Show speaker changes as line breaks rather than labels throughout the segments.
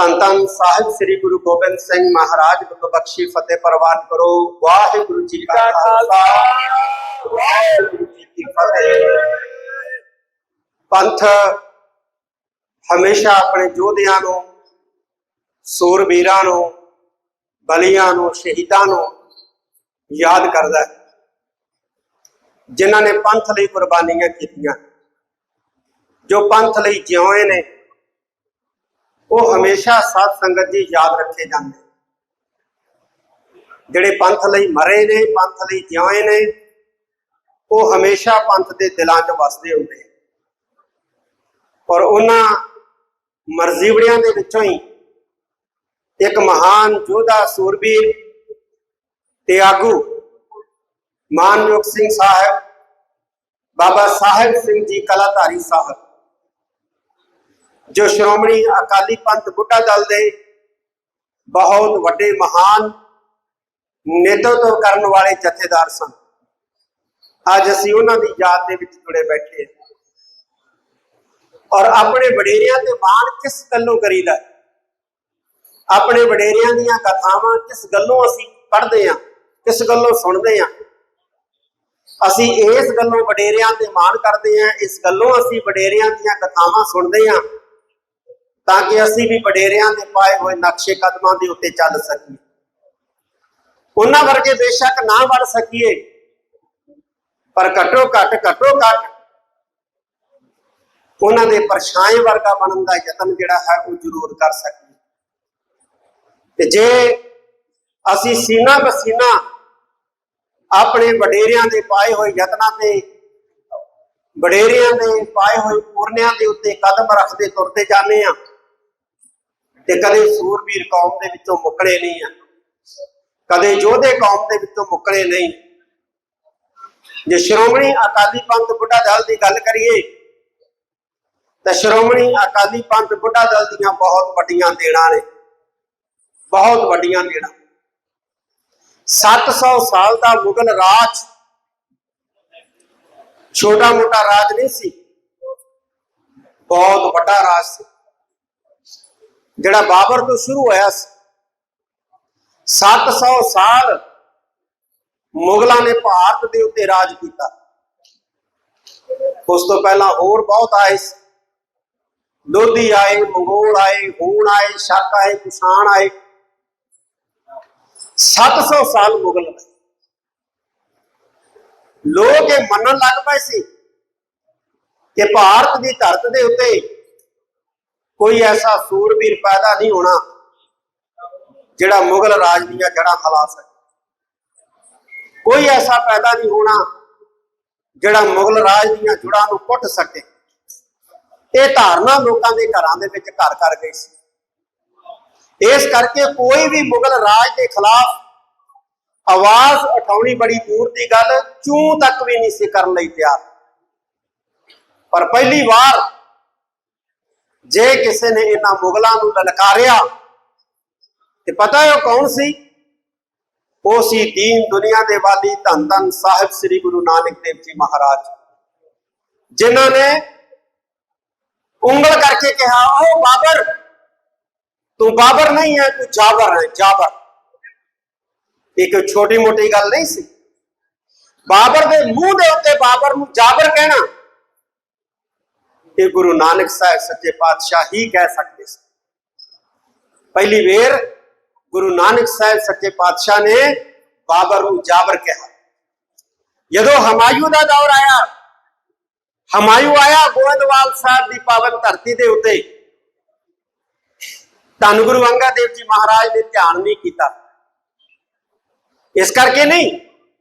ਧੰਨ ਧੰਨ ਸਾਹਿਬ ਸ੍ਰੀ ਗੁਰੂ ਗੋਬਿੰਦ ਸਿੰਘ ਮਹਾਰਾਜ ਵੱਲੋਂ ਬਖਸ਼ੀ ਫਤਿਹ ਪ੍ਰਵਾਨ ਕਰੋ। ਵਾਹਿਗੁਰੂ ਜੀ ਕਾ ਖਾਲਸਾ। ਵਾਹਿਗੁਰੂ ਜੀ ਕੀ ਫਤਿਹ। ਪੰਥ ਹਮੇਸ਼ਾ ਆਪਣੇ ਯੋਧਿਆਂ ਨੂੰ, ਸੂਰਬੀਰਾਂ ਨੂੰ, ਬਲੀਆਂ ਨੂੰ, ਸ਼ਹੀਦਾਂ ਨੂੰ ਯਾਦ ਕਰਦਾ ਹੈ। ਜਿਨ੍ਹਾਂ ਨੇ ਪੰਥ ਲਈ ਕੁਰਬਾਨੀਆਂ ਕੀਤੀਆਂ, ਜੋ ਪੰਥ ਲਈ ਜਿਉਏ ਨੇ ਉਹ ਹਮੇਸ਼ਾ ਸਾਧ ਸੰਗਤ ਜੀ ਯਾਦ ਰੱਖੇ ਜਾਂਦੇ ਜਿਹੜੇ ਪੰਥ ਲਈ ਮਰੇ ਨੇ, ਪੰਥ ਲਈ ਜਿਉਏ ਨੇ, ਉਹ ਹਮੇਸ਼ਾ ਪੰਥ ਦੇ ਦਿਲਾਂ 'ਚ ਵਸਦੇ ਹੁੰਦੇ ਔਰ ਉਹਨਾਂ ਮਰਜ਼ੀਵੜਿਆਂ ਦੇ ਵਿੱਚੋਂ ਹੀ ਇੱਕ ਮਹਾਨ ਯੋਧਾ ਸੂਰਬੀਰ ਤੇ ਆਗੂ ਮਾਨਯੋਗ ਸਿੰਘ ਸਾਹਿਬ, ਬਾਬਾ ਸਾਹਿਬ ਸਿੰਘ ਜੀ ਕਲਾਧਾਰੀ ਸਾਹਿਬ। ਜੋ ਸ਼੍ਰੋਮਣੀ ਅਕਾਲੀ ਪੰਥ ਬੁੱਢਾ ਦਲ ਦੇ ਬਹੁਤ ਵੱਡੇ ਮਹਾਨ ਨੇਤਰਤਵ ਕਰਨ ਵਾਲੇ ਜਥੇਦਾਰ ਸਨ। ਅੱਜ ਅਸੀਂ ਉਹਨਾਂ ਦੀ ਯਾਦ ਦੇ ਵਿੱਚ ਜੁੜੇ ਬੈਠੇ ਹਾਂ। ਔਰ ਆਪਣੇ ਵਡੇਰਿਆਂ ਤੇ ਮਾਣ ਕਿਸ ਗੱਲੋਂ ਕਰੀਦਾ ਹੈ? ਆਪਣੇ ਵਡੇਰਿਆਂ ਦੀਆਂ ਕਥਾਵਾਂ ਕਿਸ ਗੱਲੋਂ ਅਸੀਂ ਪੜ੍ਹਦੇ ਹਾਂ, ਕਿਸ ਗੱਲੋਂ ਸੁਣਦੇ ਹਾਂ? ਅਸੀਂ ਇਸ ਗੱਲੋਂ ਵਡੇਰਿਆਂ ਤੇ ਮਾਣ ਕਰਦੇ ਹਾਂ, ਇਸ ਗੱਲੋਂ ਅਸੀਂ ਵਡੇਰਿਆਂ ਦੀਆਂ ਕਥਾਵਾਂ ਸੁਣਦੇ ਹਾਂ। ਤਾਂ ਕਿ ਅਸੀਂ ਵੀ ਵਡੇਰਿਆਂ ਦੇ ਪਾਏ ਹੋਏ ਨਕਸ਼ੇ ਕਦਮਾਂ ਦੇ ਉੱਤੇ ਚੱਲ ਸਕੀਏ। ਉਹਨਾਂ ਵਰਗੇ ਬੇਸ਼ੱਕ ਨਾ ਬਣ ਸਕੀਏ। ਪਰ ਘੱਟੋ ਘੱਟ ਘੱਟੋ ਘੱਟ ਉਹਨਾਂ ਦੇ ਪਰਛਾਏ ਵਰਗਾ ਬਣਨ ਦਾ ਯਤਨ ਜਿਹੜਾ ਹੈ ਉਹ ਜ਼ਰੂਰ ਕਰ ਸਕੀਏ। ਤੇ ਜੇ ਅਸੀਂ ਸੀਨਾ ਬਸੀਨਾ ਆਪਣੇ ਵਡੇਰਿਆਂ ਦੇ ਪਾਏ ਹੋਏ ਯਤਨਾਂ ਤੇ, ਵਡੇਰਿਆਂ ਦੇ ਪਾਏ ਹੋਏ ਪੂਰਨਿਆਂ ਦੇ ਉੱਤੇ ਕਦਮ ਰੱਖਦੇ ਤੁਰਦੇ ਜਾਂਦੇ ਆ ਤੇ ਕਦੇ ਸੂਰਬੀਰ ਕੌਮ ਦੇ ਵਿੱਚੋਂ ਮੁੱਕੜੇ ਨਹੀਂ ਆ। ਕਦੇ ਯੋਧੇ ਕੌਮ ਦੇ ਵਿੱਚੋਂ ਮੁੱਕੜੇ ਨਹੀਂ। ਜੇ ਸ਼੍ਰੋਮਣੀ ਅਕਾਲੀ ਪੰਥ ਬੁੱਢਾ ਦਲ ਦੀ ਗੱਲ ਕਰੀਏ, ਤਾਂ ਸ਼੍ਰੋਮਣੀ ਅਕਾਲੀ ਪੰਥ ਬੁੱਢਾ ਦਲ ਦੀਆਂ ਬਹੁਤ ਵੱਡੀਆਂ ਦੇਣਾ ਨੇ। ਬਹੁਤ ਵੱਡੀਆਂ ਦੇਣਾਂ। 700 ਸਾਲ ਦਾ ਮੁਗਲ ਰਾਜ ਛੋਟਾ ਮੋਟਾ ਰਾਜ ਨਹੀਂ ਸੀ। ਬਹੁਤ ਵੱਡਾ ਰਾਜ ਸੀ। ਜਿਹੜਾ ਬਾਬਰ ਤੋਂ ਸ਼ੁਰੂ ਹੋਇਆ ਸੀ 700 ਸਾਲ ਮੁਗਲਾਂ ਨੇ ਭਾਰਤ ਦੇ ਉੱਤੇ ਰਾਜ ਕੀਤਾ। ਉਸ ਤੋਂ ਪਹਿਲਾਂ ਹੋਰ ਬਹੁਤ ਆਏ ਸੀ। ਲੋਧੀ ਆਏ, ਮੰਗੋਲ ਆਏ, ਹੂਣ ਆਏ, ਸ਼ਕ ਆਏ, ਕੁਸ਼ਾਣ ਆਏ। 700 ਸਾਲ ਮੁਗਲ ਰਹੇ। ਲੋਕ ਇਹ ਮੰਨਣ ਲੱਗ ਪਏ ਸੀ ਕਿ ਭਾਰਤ ਦੀ ਧਰਤ ਦੇ ਉੱਤੇ ਕੋਈ ਐਸਾ ਸੂਰਬੀਰ ਪੈਦਾ ਨਹੀਂ ਹੋਣਾ ਜਿਹੜਾ ਮੁਗਲ ਰਾਜ ਦੀਆਂ ਜੜ੍ਹਾਂ ਹਿਲਾ ਸਕੇ ਕੋਈ ਐਸਾ ਪੈਦਾ ਨਹੀਂ ਹੋਣਾ ਜਿਹੜਾ ਮੁਗਲ ਰਾਜ ਦੀਆਂ ਜੜ੍ਹਾਂ ਨੂੰ ਪੁੱਟ ਸਕੇ ਇਹ ਧਾਰਨਾ ਲੋਕਾਂ ਦੇ ਘਰਾਂ ਦੇ ਵਿੱਚ ਘਰ ਕਰ ਗਈ ਸੀ ਇਸ ਕਰਕੇ ਕੋਈ ਵੀ ਮੁਗਲ ਰਾਜ ਦੇ ਖਿਲਾਫ ਆਵਾਜ਼ ਉਠਾਉਣੀ ਬੜੀ ਦੂਰ ਦੀ ਗੱਲ ਚੂੰ ਤੱਕ ਵੀ ਨਹੀਂ ਸੀ ਕਰਨ ਲਈ ਤਿਆਰ ਪਰ ਪਹਿਲੀ ਵਾਰ ਜੇ ਕਿਸੇ ਨੇ ਇਹਨਾਂ ਮੁਗਲਾਂ ਨੂੰ ਲਲਕਾਰਿਆ, ਤੇ ਪਤਾ ਹੈ ਉਹ ਕੌਣ ਸੀ? ਉਹ ਸੀ ਦੀਨ ਦੁਨੀਆ ਦੇ ਵਾਲੀ ਧੰਨ ਧੰਨ ਸਾਹਿਬ ਸ੍ਰੀ ਗੁਰੂ ਨਾਨਕ ਦੇਵ ਜੀ ਮਹਾਰਾਜ। ਜਿਨ੍ਹਾਂ ਨੇ ਉਂਗਲ ਕਰਕੇ ਕਿਹਾ ਉਹ ਬਾਬਰ, ਤੂੰ ਬਾਬਰ ਨਹੀਂ ਹੈ, ਤੂੰ ਜਾਬਰ ਹੈ, ਜਾਬਰ। ਇੱਕ ਛੋਟੀ ਮੋਟੀ ਗੱਲ ਨਹੀਂ ਸੀ। ਬਾਬਰ ਦੇ ਮੂੰਹ ਦੇ ਉੱਤੇ ਬਾਬਰ ਨੂੰ ਜਾਬਰ ਕਹਿਣਾ ਇਹ ਗੁਰੂ ਨਾਨਕ ਸਾਹਿਬ ਸੱਚੇ ਪਾਤਸ਼ਾਹ ਹੀ ਕਹਿ ਸਕਦੇ ਸੀ। ਪਹਿਲੀ ਵੇਰ ਗੁਰੂ ਨਾਨਕ ਸਾਹਿਬ ਸੱਚੇ ਪਾਤਸ਼ਾਹ ਨੇ ਬਾਬਰ ਨੂੰ ਜਾਬਰ ਕਿਹਾ। ਜਦੋਂ ਹਮਾਯੂ ਦਾ ਦੌਰ ਆਇਆ, ਹਮਾਯੂ ਆਇਆ ਗੋਇੰਦਵਾਲ ਸਾਹਿਬ ਦੀ ਪਾਵਨ ਧਰਤੀ ਦੇ ਉੱਤੇ। ਧੰਨ ਗੁਰੂ ਅੰਗਦ ਦੇਵ ਜੀ ਮਹਾਰਾਜ ਨੇ ਧਿਆਨ ਨਹੀਂ ਕੀਤਾ। ਇਸ ਕਰਕੇ ਨਹੀਂ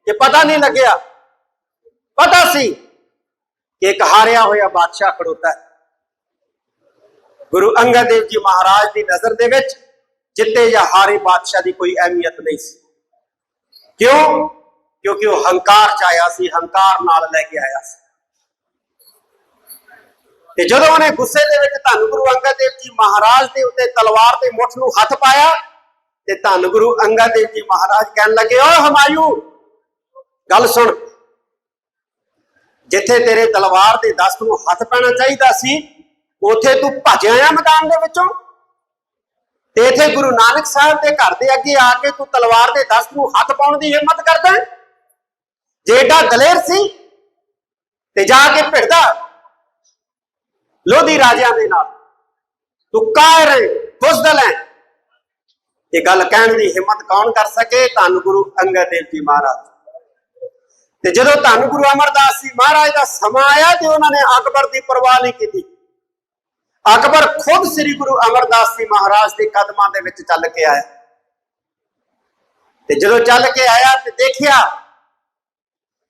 ਕਿ ਪਤਾ ਨਹੀਂ ਲੱਗਿਆ। ਪਤਾ ਸੀ ਕਿ ਇੱਕ ਹਾਰਿਆ ਹੋਇਆ ਬਾਦਸ਼ਾਹ ਖੜੋਤਾ ਹੈ। ਗੁਰੂ ਅੰਗਦ ਦੇਵ ਜੀ ਮਹਾਰਾਜ ਦੀ ਨਜ਼ਰ ਦੇ ਵਿੱਚ ਜਿੱਤੇ ਜਾਂ ਹਾਰੇ ਬਾਦਸ਼ਾਹ ਦੀ ਕੋਈ ਅਹਿਮੀਅਤ ਨਹੀਂ ਸੀ। ਕਿਉਂ? ਕਿਉਂਕਿ ਉਹ ਹੰਕਾਰ ਚ ਆਇਆ ਸੀ, ਹੰਕਾਰ ਨਾਲ ਲੈ ਕੇ ਆਇਆ ਸੀ। ਤੇ ਜਦੋਂ ਉਹਨੇ ਗੁੱਸੇ ਦੇ ਵਿੱਚ ਧੰਨ ਗੁਰੂ ਅੰਗਦ ਦੇਵ ਜੀ ਮਹਾਰਾਜ ਦੇ ਉੱਤੇ ਤਲਵਾਰ ਤੇ ਮੁੱਠ ਨੂੰ ਹੱਥ ਪਾਇਆ, ਤੇ ਧੰਨ ਗੁਰੂ ਅੰਗਦ ਦੇਵ ਜੀ ਮਹਾਰਾਜ ਕਹਿਣ ਲੱਗੇ ਓ ਹਮਾਯੂ, ਗੱਲ ਸੁਣ ਜਿੱਥੇ ਤੇਰੇ ਤਲਵਾਰ ਦੇ ਦਸਤ ਨੂੰ ਹੱਥ ਪੈਣਾ ਚਾਹੀਦਾ ਸੀ, ਉਥੇ ਤੂੰ ਭੱਜ ਆਇਆ ਮੈਦਾਨ ਦੇ ਵਿੱਚੋਂ? ਤੇ ਇਥੇ ਗੁਰੂ ਨਾਨਕ ਸਾਹਿਬ ਦੇ ਘਰ ਦੇ ਅੱਗੇ ਆ ਕੇ ਤੂੰ ਤਲਵਾਰ ਦੇ ਦਸਤ ਨੂੰ ਹੱਥ ਪਾਉਣ ਦੀ ਹਿੰਮਤ ਕਰਦਾ ਜੇ ਏਡਾ ਦਲੇਰ ਸੀ ਤੇ ਜਾ ਕੇ ਭਿੜਦਾ ਲੋਧੀ ਰਾਜਿਆਂ ਦੇ ਨਾਲ। ਤੂੰ ਕਾਇਰ ਹੈ, ਬੁਜ਼ਦਲ ਹੈ। ਇਹ ਗੱਲ ਕਹਿਣ ਦੀ ਹਿੰਮਤ ਕੌਣ ਕਰ ਸਕੇ? ਧੰਨ ਗੁਰੂ ਅੰਗਦ ਦੇਵ ਜੀ ਮਹਾਰਾਜ। ਤੇ ਜਦੋਂ ਧੰਨ ਗੁਰੂ ਅਮਰਦਾਸ ਜੀ ਮਹਾਰਾਜ ਦਾ ਸਮਾਂ ਆਇਆ ਤੇ ਉਹਨਾਂ ਨੇ ਅਕਬਰ ਦੀ ਪਰਵਾਹ ਨਹੀਂ ਕੀਤੀ। ਅਕਬਰ ਖੁਦ ਸ੍ਰੀ ਗੁਰੂ ਅਮਰਦਾਸ ਜੀ ਮਹਾਰਾਜ ਦੇ ਕਦਮਾਂ ਦੇ ਵਿੱਚ ਚੱਲ ਕੇ ਆਇਆ। ਤੇ ਜਦੋਂ ਚੱਲ ਕੇ ਆਇਆ ਤੇ ਦੇਖਿਆ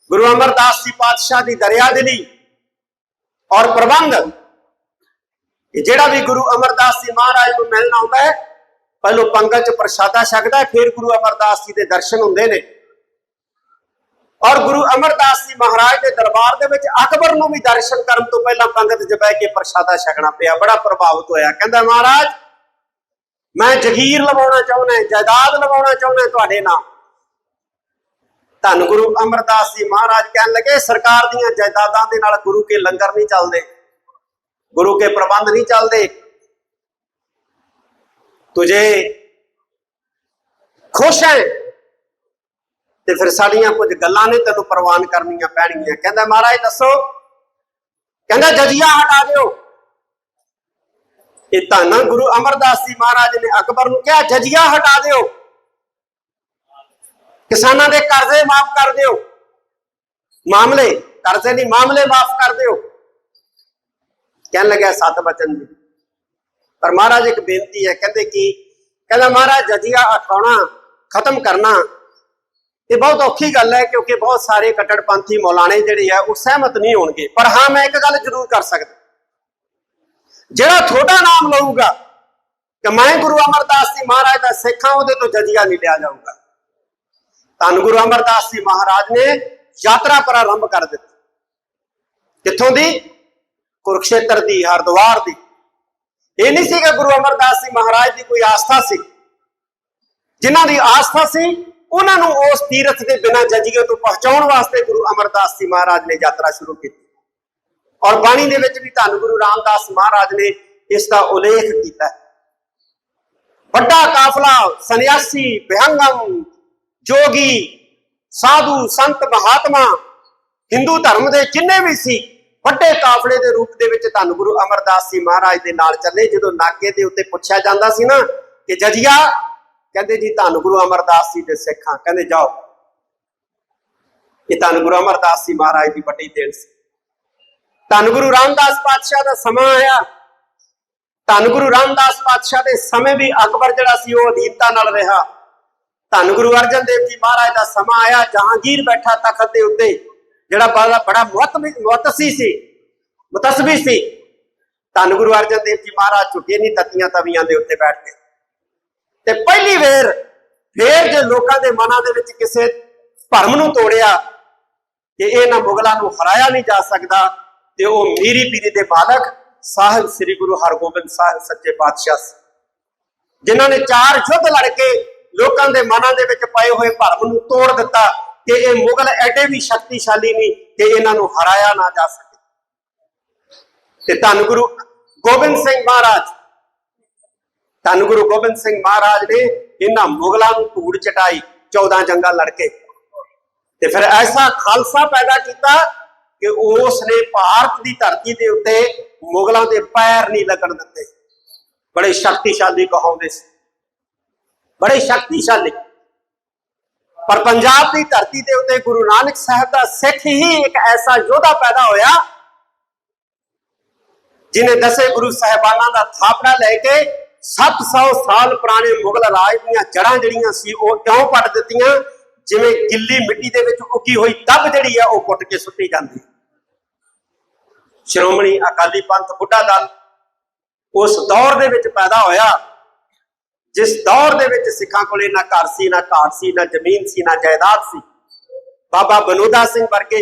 ਗੁਰੂ ਅਮਰਦਾਸ ਜੀ ਪਾਤਸ਼ਾਹ ਦੀ ਦਰਿਆ ਦਰਿਆਦਿਲੀ ਔਰ ਪ੍ਰਬੰਧ ਕਿ ਜਿਹੜਾ ਵੀ ਗੁਰੂ ਅਮਰਦਾਸ ਜੀ ਮਹਾਰਾਜ ਨੂੰ ਮਿਲਣਾ ਆਉਂਦਾ ਹੈ ਪਹਿਲੋਂ ਪੰਗਤ ਚ ਪ੍ਰਸ਼ਾਦਾ ਛਕਦਾ ਹੈ, ਫਿਰ ਗੁਰੂ ਅਮਰਦਾਸ ਜੀ ਦੇ ਦਰਸ਼ਨ ਹੁੰਦੇ ਨੇ। ਔਰ ਗੁਰੂ ਅਮਰਦਾਸ ਜੀ ਮਹਾਰਾਜ ਦੇ ਦਰਬਾਰ ਦੇ ਵਿੱਚ ਅਕਬਰ ਨੂੰ ਵੀ ਦਰਸ਼ਨ ਕਰਨ ਤੋਂ ਪਹਿਲਾਂ ਪੰਗਤ 'ਚ ਕੇ ਪ੍ਰਸ਼ਾਦਾ ਛਕਣਾ ਪਿਆ, ਬੜਾ ਪ੍ਰਭਾਵਿਤ ਹੋਇਆ। ਕਹਿੰਦਾ, ਮਹਾਰਾਜ, ਮੈਂ ਜਗੀਰ ਲਵਾਉਣਾ ਚਾਹੁੰਦਾ ਜਾਇਦਾਦ ਲਵਾਉਣਾ ਚਾਹੁੰਦਾ ਤੁਹਾਡੇ ਨਾਲ। ਧੰਨ ਗੁਰੂ ਅਮਰਦਾਸ ਜੀ ਮਹਾਰਾਜ ਕਹਿਣ ਲੱਗੇ, ਸਰਕਾਰ ਦੀਆਂ ਜਾਇਦਾਦਾਂ ਦੇ ਨਾਲ ਗੁਰੂ ਕੇ ਲੰਗਰ ਨਹੀਂ ਚੱਲਦੇ, ਗੁਰੂ ਕੇ ਪ੍ਰਬੰਧ ਨਹੀਂ ਚੱਲਦੇ। ਤੁਝੇ ਖੁਸ਼ ਹੈ? ਤੇ ਫਿਰ ਸਾਡੀਆਂ ਕੁਝ ਗੱਲਾਂ ਨੇ ਤੈਨੂੰ ਪ੍ਰਵਾਨ ਕਰਨੀਆਂ ਪੈਣਗੀਆਂ। ਕਹਿੰਦਾ, ਮਹਾਰਾਜ, ਦੱਸੋ। ਕਹਿੰਦਾ, ਜਜੀਆ ਹਟਾ ਦਿਓ। ਇਹ ਧੰਨ ਗੁਰੂ ਅਮਰਦਾਸ ਜੀ ਮਹਾਰਾਜ ਨੇ ਅਕਬਰ ਨੂੰ ਕਿਹਾ, ਜਜੀਆ ਹਟਾ ਦਿਓ। ਕਿਸਾਨਾਂ ਦੇ ਕਰਜ਼ੇ ਮਾਫ ਕਰ ਦਿਓ। ਮਾਮਲੇ, ਕਰਜ਼ੇ ਨਹੀਂ ਮਾਮਲੇ ਮਾਫ ਕਰ ਦਿਓ। ਕਹਿਣ ਲੱਗਿਆ, ਸਤ ਬਚਨ ਜੀ। ਪਰ ਮਹਾਰਾਜ ਇੱਕ ਬੇਨਤੀ ਹੈ, ਕਹਿੰਦੇ ਕਿ, ਕਹਿੰਦਾ, ਮਹਾਰਾਜ, ਜਜੀਆ ਹਟਾਉਣਾ, ਖਤਮ ਕਰਨਾ ਇਹ ਬਹੁਤ ਔਖੀ ਗੱਲ ਹੈ ਕਿਉਂਕਿ ਬਹੁਤ ਸਾਰੇ ਕੱਟੜਪੰਥੀ ਮੌਲਾਣੇ ਜਿਹੜੇ ਆ, ਉਹ ਸਹਿਮਤ ਨਹੀਂ ਹੋਣਗੇ। ਪਰ ਹਾਂ, ਮੈਂ ਇੱਕ ਗੱਲ ਜ਼ਰੂਰ ਕਰ ਸਕਦਾ। ਜਿਹੜਾ ਤੁਹਾਡਾ ਨਾਮ ਲਊਗਾ, ਕਿ ਮੈਂ ਗੁਰੂ ਅਮਰਦਾਸ ਜੀ ਮਹਾਰਾਜ ਦਾ ਸਿੱਖਾਂ ਉਹਦੇ ਤੋਂ ਜਜੀਆ ਨਹੀਂ ਲਿਆ ਜਾਊਗਾ। ਧੰਨ ਗੁਰੂ ਅਮਰਦਾਸ ਜੀ ਮਹਾਰਾਜ ਨੇ ਯਾਤਰਾ ਪ੍ਰਾਰੰਭ ਕਰ ਦਿੱਤੀ। ਕਿੱਥੋਂ ਦੀ? ਕੁਰਕਸ਼ੇਤਰ ਦੀ, ਹਰਿਦੁਆਰ ਦੀ। ਇਹ ਨਹੀਂ ਸੀ ਕਿ ਗੁਰੂ ਅਮਰਦਾਸ ਜੀ ਮਹਾਰਾਜ ਦੀ ਕੋਈ ਆਸਥਾ ਸੀ। ਜਿਨ੍ਹਾਂ ਦੀ ਆਸਥਾ ਸੀ ਉਹਨਾਂ ਨੂੰ ਉਸ ਤੀਰਥ ਦੇ ਬਿਨਾਂ ਜਜੀਏ ਤੋਂ ਪਹੁੰਚਾਉਣ ਵਾਸਤੇ ਗੁਰੂ ਅਮਰਦਾਸ ਜੀ ਮਹਾਰਾਜ ਨੇ ਯਾਤਰਾ ਸ਼ੁਰੂ ਕੀਤੀ। ਔਰ ਬਾਣੀ ਦੇ ਵਿੱਚ ਵੀ ਧੰਨ ਗੁਰੂ ਰਾਮਦਾਸ ਮਹਾਰਾਜ ਨੇ ਇਸ ਦਾ ਉਲੇਖ ਕੀਤਾ ਵੱਡਾ ਕਾਫਲਾ, ਸੰਨਿਆਸੀ, ਵਿਹੰਗਮ, ਜੋਗੀ, ਸਾਧੂ, ਸੰਤ, ਮਹਾਤਮਾ, ਹਿੰਦੂ ਧਰਮ ਦੇ ਜਿੰਨੇ ਵੀ ਸੀ, ਵੱਡੇ ਕਾਫਲੇ ਦੇ ਰੂਪ ਦੇ ਵਿੱਚ ਧੰਨ ਗੁਰੂ ਅਮਰਦਾਸ ਜੀ ਮਹਾਰਾਜ ਦੇ ਨਾਲ ਚੱਲੇ। ਜਦੋਂ ਨਾਕੇ ਦੇ ਉੱਤੇ ਪੁੱਛਿਆ ਜਾਂਦਾ ਸੀ ਨਾ ਕਿ ਜਜੀਆ ਕਹਿੰਦੇ ਜੀ ਧੰਨ ਗੁਰੂ ਅਮਰਦਾਸ ਜੀ ਦੇ ਸਿੱਖਾਂ, ਕਹਿੰਦੇ ਜਾਓ। ਇਹ ਧੰਨ ਗੁਰੂ ਅਮਰਦਾਸ ਜੀ ਮਹਾਰਾਜ ਦੀ ਵੱਡੀ ਦੇਣ ਸੀ। ਧੰਨ ਗੁਰੂ ਰਾਮਦਾਸ ਪਾਤਸ਼ਾਹ ਦਾ ਸਮਾਂ ਆਇਆ। ਧੰਨ ਗੁਰੂ ਰਾਮਦਾਸ ਪਾਤਸ਼ਾਹ ਦੇ ਸਮੇਂ ਵੀ ਅਕਬਰ ਜਿਹੜਾ ਸੀ ਉਹ ਅਧੀਨਤਾ ਨਾਲ ਰਿਹਾ। ਧੰਨ ਗੁਰੂ ਅਰਜਨ ਦੇਵ ਜੀ ਮਹਾਰਾਜ ਦਾ ਸਮਾਂ ਆਇਆ, ਜਹਾਂਗੀਰ ਬੈਠਾ ਤਖਤ ਦੇ ਉੱਤੇ, ਜਿਹੜਾ ਬੜਾ ਬੜਾ ਮੁਹਤਮੀ ਮੁਹਤਸੀ ਸੀ, ਮੁਤਸਬੀ ਸੀ। ਧੰਨ ਗੁਰੂ ਅਰਜਨ ਦੇਵ ਜੀ ਮਹਾਰਾਜ ਝੁਕੇ ਨਹੀਂ ਤਤੀਆਂ ਤਵੀਆਂ ਦੇ ਉੱਤੇ ਬੈਠ ਕੇ। ਤੇ ਪਹਿਲੀ ਵੇਰ ਫੇਰ ਜੇ ਲੋਕਾਂ ਦੇ ਮਨਾਂ ਦੇ ਵਿੱਚ ਕਿਸੇ ਭਰਮ ਨੂੰ ਤੋੜਿਆ ਕਿ ਇਹਨਾਂ ਮੁਗਲਾਂ ਨੂੰ ਹਰਾਇਆ ਨਹੀਂ ਜਾ ਸਕਦਾ, ਤੇ ਉਹ ਮੀਰੀ ਪੀਰੀ ਦੇ ਮਾਲਕ ਸਾਹਿਬ ਸ੍ਰੀ ਗੁਰੂ ਹਰਗੋਬਿੰਦ ਸਾਹਿਬ ਸੱਚੇ ਪਾਤਸ਼ਾਹ ਸੀ। ਜਿਨ੍ਹਾਂ ਨੇ ਚਾਰ ਯੁੱਧ ਲੜ ਕੇ ਲੋਕਾਂ ਦੇ ਮਨਾਂ ਦੇ ਵਿੱਚ ਪਏ ਹੋਏ ਭਰਮ ਨੂੰ ਤੋੜ ਦਿੱਤਾ ਕਿ ਇਹ ਮੁਗਲ ਐਡੇ ਵੀ ਸ਼ਕਤੀਸ਼ਾਲੀ ਨਹੀਂ ਕਿ ਇਹਨਾਂ ਨੂੰ ਹਰਾਇਆ ਨਾ ਜਾ ਸਕੇ। ਤੇ ਧੰਨ ਗੁਰੂ ਗੋਬਿੰਦ ਸਿੰਘ ਮਹਾਰਾਜ ਧੰਨ ਗੁਰੂ ਗੋਬਿੰਦ ਸਿੰਘ ਮਹਾਰਾਜ ਨੇ ਇਹਨਾਂ ਮੁਗਲਾਂ ਨੂੰ ਧੂੜ ਚਟਾਈ 14 ਜੰਗਾਂ ਲੜ ਕੇ। ਤੇ ਫਿਰ ਐਸਾ ਖਾਲਸਾ ਪੈਦਾ ਕੀਤਾ ਕਿ ਉਸ ਨੇ ਭਾਰਤ ਦੀ ਧਰਤੀ ਦੇ ਉੱਤੇ ਮੁਗਲਾਂ ਦੇ ਪੈਰ ਨਹੀਂ ਲੱਗਣ ਦਿੱਤੇ। ਬੜੇ ਸ਼ਕਤੀਸ਼ਾਲੀ ਕਹਾਉਂਦੇ ਸੀ। ਬੜੇ ਸ਼ਕਤੀਸ਼ਾਲੀ। ਪਰ ਪੰਜਾਬ ਦੀ ਧਰਤੀ ਦੇ ਉੱਤੇ ਗੁਰੂ ਨਾਨਕ ਸਾਹਿਬ ਦਾ ਸਿੱਖ ਹੀ ਇੱਕ ਐਸਾ ਯੋਧਾ ਪੈਦਾ ਹੋਇਆ ਜਿਨੇ ਦਸੇ ਗੁਰੂ ਸਾਹਿਬਾਨਾਂ ਦਾ ਥਾਪੜਾ ਲੈ ਕੇ 700 ਸਾਲ ਪੁਰਾਣੇ ਮੁਗਲ ਰਾਜ ਦੀਆਂ ਜੜਾਂ ਜਿਹੜੀਆਂ ਸੀ, ਉਹ ਕਿਉਂ ਪੱਟ ਦਿੱਤੀਆਂ, ਜਿਵੇਂ ਗਿੱਲੀ ਮਿੱਟੀ ਦੇ ਵਿੱਚ ਉੱਗੀ ਹੋਈ ਦੱਬ ਜਿਹੜੀ ਆ, ਉਹ ਪੁੱਟ ਕੇ ਸੁੱਟੀ ਜਾਂਦੀ ਸ਼੍ਰੋਮਣੀ ਅਕਾਲੀ ਪੰਥ ਬੁੱਢਾ ਦਲ ਉਸ ਦੌਰ ਦੇ ਵਿੱਚ ਪੈਦਾ ਹੋਇਆ। ਜਿਸ ਦੌਰ ਦੇ ਵਿੱਚ ਸਿੱਖਾਂ ਕੋਲੇ ਨਾ ਘਰ ਸੀ, ਨਾ ਘਾਟ ਸੀ, ਨਾ ਜ਼ਮੀਨ ਸੀ, ਨਾ ਜਾਇਦਾਦ ਸੀ। ਬਾਬਾ ਬਨੂਦਾ ਸਿੰਘ ਵਰਗੇ,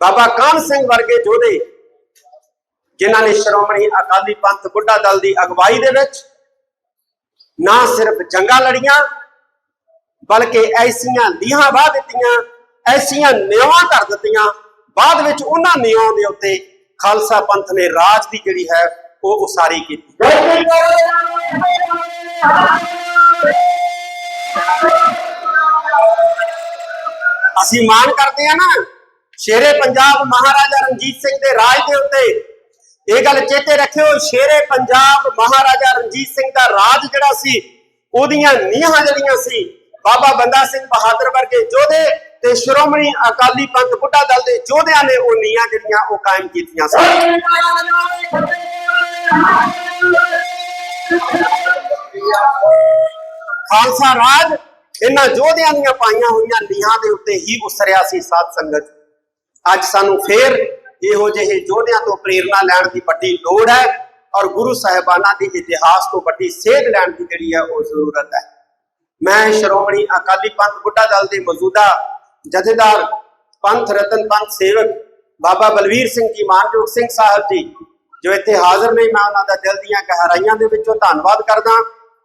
ਬਾਬਾ ਕਾਨ ਸਿੰਘ ਵਰਗੇ ਜੋਧੇ ਜਿਨ੍ਹਾਂ ਨੇ ਸ਼੍ਰੋਮਣੀ ਅਕਾਲੀ ਪੰਥ ਬੁੱਢਾ ਦਲ ਦੀ ਅਗਵਾਈ ਦੇ ਵਿੱਚ ਨਾ ਸਿਰਫ ਜੰਗਾਂ ਲੜੀਆਂ, ਬਲਕਿ ਐਸੀਆਂ ਲੀਹਾਂ ਵਾਹ ਦਿੱਤੀਆਂ, ਐਸੀਆਂ ਨਿਉਆਂ ਕਰ ਦਿੱਤੀਆਂ। ਬਾਅਦ ਵਿੱਚ ਉਹਨਾਂ ਨਿਉਆਂ ਦੇ ਉੱਤੇ ਖਾਲਸਾ ਪੰਥ ਨੇ ਰਾਜ ਦੀ ਜਿਹੜੀ ਹੈ, ਉਹ ਉਸਾਰੀ ਕੀਤੀ। ਅਸੀਂ ਮਾਣ ਕਰਦੇ ਆ ਨਾ, ਸ਼ੇਰੇ ਪੰਜਾਬ ਮਹਾਰਾਜਾ ਰਣਜੀਤ ਸਿੰਘ ਦੇ ਰਾਜ ਦੇ ਉੱਤੇ ਇਹ ਗੱਲ ਚੇਤੇ ਰੱਖਿਓ, ਸ਼ੇਰੇ ਪੰਜਾਬ ਮਹਾਰਾਜਾ ਰਣਜੀਤ ਸਿੰਘ ਦਾ ਰਾਜ ਜਿਹੜਾ ਸੀ, ਉਹਦੀਆਂ ਨੀਹਾਂ ਜਿਹੜੀਆਂ ਸੀ, ਬਾਬਾ ਬੰਦਾ ਸਿੰਘ ਬਹਾਦਰ ਵਰਗੇ ਯੋਧੇ ਤੇ ਸ਼੍ਰੋਮਣੀ ਅਕਾਲੀ ਪੰਥ ਬੁੱਢਾ ਦਲ ਦੇ ਯੋਧਿਆਂ ਨੇ ਉਹ ਨੀਹਾਂ ਜਿਹੜੀਆਂ ਉਹ ਕਾਇਮ ਕੀਤੀਆਂ ਸਨ ਖਾਲਸਾ ਰਾਜ ਇਹਨਾਂ ਯੋਧਿਆਂ ਦੀਆਂ ਪਾਈਆਂ ਹੋਈਆਂ ਨੀਹਾਂ ਦੇ ਉੱਤੇ ਹੀ ਉਸਰਿਆ ਸੀ ਸਾਧ ਸੰਗਤ। ਅੱਜ ਸਾਨੂੰ ਫੇਰ ਇਹੋ ਜਿਹੇ ਯੋਧਿਆਂ ਤੋਂ ਪ੍ਰੇਰਣਾ ਲੈਣ ਦੀ ਵੱਡੀ ਲੋੜ ਹੈ ਔਰ ਗੁਰੂ ਸਾਹਿਬਾਨਾਂ ਦੇ ਇਤਿਹਾਸ ਤੋਂ ਵੱਡੀ ਸੇਧ ਲੈਣ ਦੀ ਜਿਹੜੀ ਹੈ ਉਹ ਜ਼ਰੂਰਤ ਹੈ। ਮੈਂ ਸ਼੍ਰੋਮਣੀ ਅਕਾਲੀ ਪੰਥ ਬੁੱਢਾ ਦਲ ਦੇ ਮੌਜੂਦਾ ਜਥੇਦਾਰ, ਪੰਥ ਰਤਨ ਪੰਥ ਸੇਵਕ ਬਾਬਾ ਬਲਵੀਰ ਸਿੰਘ ਜੀ ਮਾਨਜੋਗ ਸਿੰਘ ਸਾਹਿਬ ਜੀ, ਜੋ ਇੱਥੇ ਹਾਜ਼ਰ ਨੇ, ਮੈਂ ਉਹਨਾਂ ਦਾ ਦਿਲ ਦੀਆਂ ਗਹਿਰਾਈਆਂ ਦੇ ਵਿੱਚੋਂ ਧੰਨਵਾਦ ਕਰਦਾ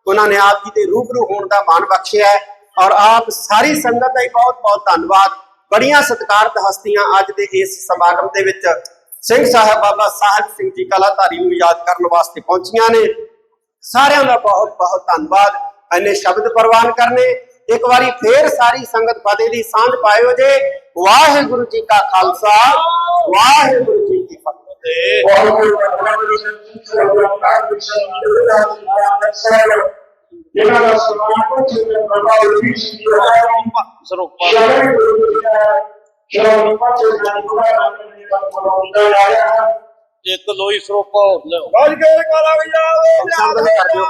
ਉਹਨਾਂ ਨੇ ਆਪ ਜੀ ਦੇ ਰੂਬਰੂ ਹੋਣ ਦਾ ਮਾਣ ਬਖਸ਼ਿਆ ਹੈ ਔਰ ਆਪ ਸਾਰੀ ਸੰਗਤ ਦਾ ਹੀ ਬਹੁਤ ਬਹੁਤ ਧੰਨਵਾਦ। ਬੜੀਆਂ ਸਤਿਕਾਰਤ ਹਸਤੀਆਂ ਅੱਜ ਦੇ ਇਸ ਸਮਾਗਮ ਦੇ ਵਿੱਚ ਸਿੰਘ ਸਾਹਿਬ ਬਾਬਾ ਸਾਹਿਬ ਸਿੰਘ ਜੀ ਕਲਾਧਾਰੀ ਨੂੰ ਯਾਦ ਕਰਨ ਵਾਸਤੇ ਪਹੁੰਚੀਆਂ ਨੇ। ਸਾਰਿਆਂ ਦਾ ਬਹੁਤ ਬਹੁਤ ਧੰਨਵਾਦ। ਐਨੇ ਸ਼ਬਦ ਪ੍ਰਵਾਨ ਕਰਨੇ। ਇੱਕ ਵਾਰੀ ਫੇਰ ਸਾਰੀ ਸੰਗਤ ਫਤਿਹ ਦੀ ਸਾਂਝ ਪਾਇਓ ਜੇ। ਵਾਹਿਗੁਰੂ ਜੀ ਕਾ ਖਾਲਸਾ, ਵਾਹਿਗੁਰੂ ਜੀ ਕੀ ਫਤਿਹ।
ਇਹਨਾਂ ਦਾ ਸਮਾਨ ਚਿੰਤਨ ਪ੍ਰਭਾਵ ਵੀ ਸੀ
ਸਰੂਪਾ
ਸ਼ਰਨ ਸ਼ਰਨ ਪਾਚੇ ਦਾ ਗੁਰੂ ਦੇਵ ਦਾ ਬੋਲਦਾ ਆਇਆ
ਇੱਕ ਲੋਈ ਸਰੂਪਾ ਹੋਰ ਲਿਓ
ਸ਼ਬਦ ਵੀ ਕਰ ਦਿਓ